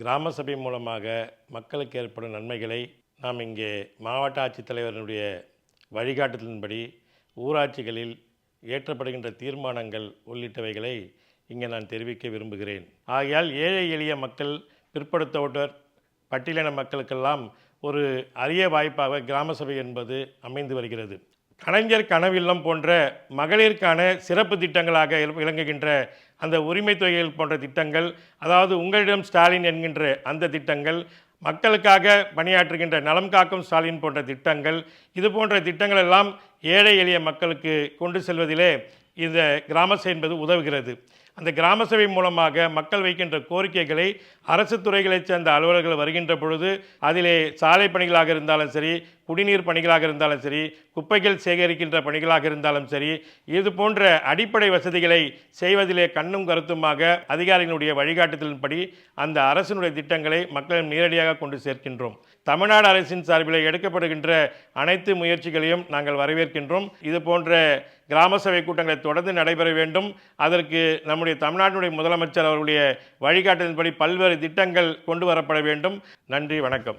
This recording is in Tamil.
கிராம சபை மூலமாக மக்களுக்கு ஏற்படும் நன்மைகளை நாம் இங்கே மாவட்ட ஆட்சித்தலைவருடைய வழிகாட்டுதலின்படி ஊராட்சிகளில் இயற்றப்படுகின்ற தீர்மானங்கள் உள்ளிட்டவைகளை இங்கே நான் தெரிவிக்க விரும்புகிறேன். ஆகையால் ஏழை எளிய மக்கள் பிற்படுத்தப்பட்டோர் பட்டியலின மக்களுக்கெல்லாம் ஒரு அரிய வாய்ப்பாக கிராம சபை என்பது அமைந்து வருகிறது. கலைஞர் கனவில்லம் போன்ற மகளிருக்கான சிறப்பு திட்டங்களாக விளங்குகின்ற அந்த உரிமை தொகைகள் போன்ற திட்டங்கள் அதாவது உங்களிடம் ஸ்டாலின் என்கின்ற அந்த திட்டங்கள் மக்களுக்காக பணியாற்றுகின்ற நலம் காக்கும் ஸ்டாலின் போன்ற திட்டங்கள் இது போன்ற திட்டங்கள் எல்லாம் ஏழை எளிய மக்களுக்கு கொண்டு செல்வதிலே இந்த கிராம சபை என்பது உதவுகிறது. அந்த கிராம சபை மூலமாக மக்கள் வைக்கின்ற கோரிக்கைகளை அரசு துறைகளைச் சேர்ந்த அலுவலர்கள் வருகின்ற பொழுது அதிலே சாலை பணிகளாக இருந்தாலும் சரி குடிநீர் பணிகளாக இருந்தாலும் சரி குப்பைகள் சேகரிக்கின்ற பணிகளாக இருந்தாலும் சரி இது போன்ற அடிப்படை வசதிகளை செய்வதிலே கண்ணும் கருத்துமாக அதிகாரிகளுடைய வழிகாட்டுதலின்படி அந்த அரசினுடைய திட்டங்களை மக்களிடம் நேரடியாக கொண்டு சேர்க்கின்றோம். தமிழ்நாடு அரசின் சார்பில் எடுக்கப்படுகின்ற அனைத்து முயற்சிகளையும் நாங்கள் வரவேற்க வரவேற்கின்றோம் இது போன்ற கிராம சபை கூட்டங்களை தொடர்ந்து நடைபெற வேண்டும். அதற்கு நம்முடைய தமிழ்நாட்டினுடைய முதலமைச்சர் அவர்களுடைய வழிகாட்டுதலின்படி பல்வேறு திட்டங்கள் கொண்டு வரப்பட வேண்டும். நன்றி வணக்கம்.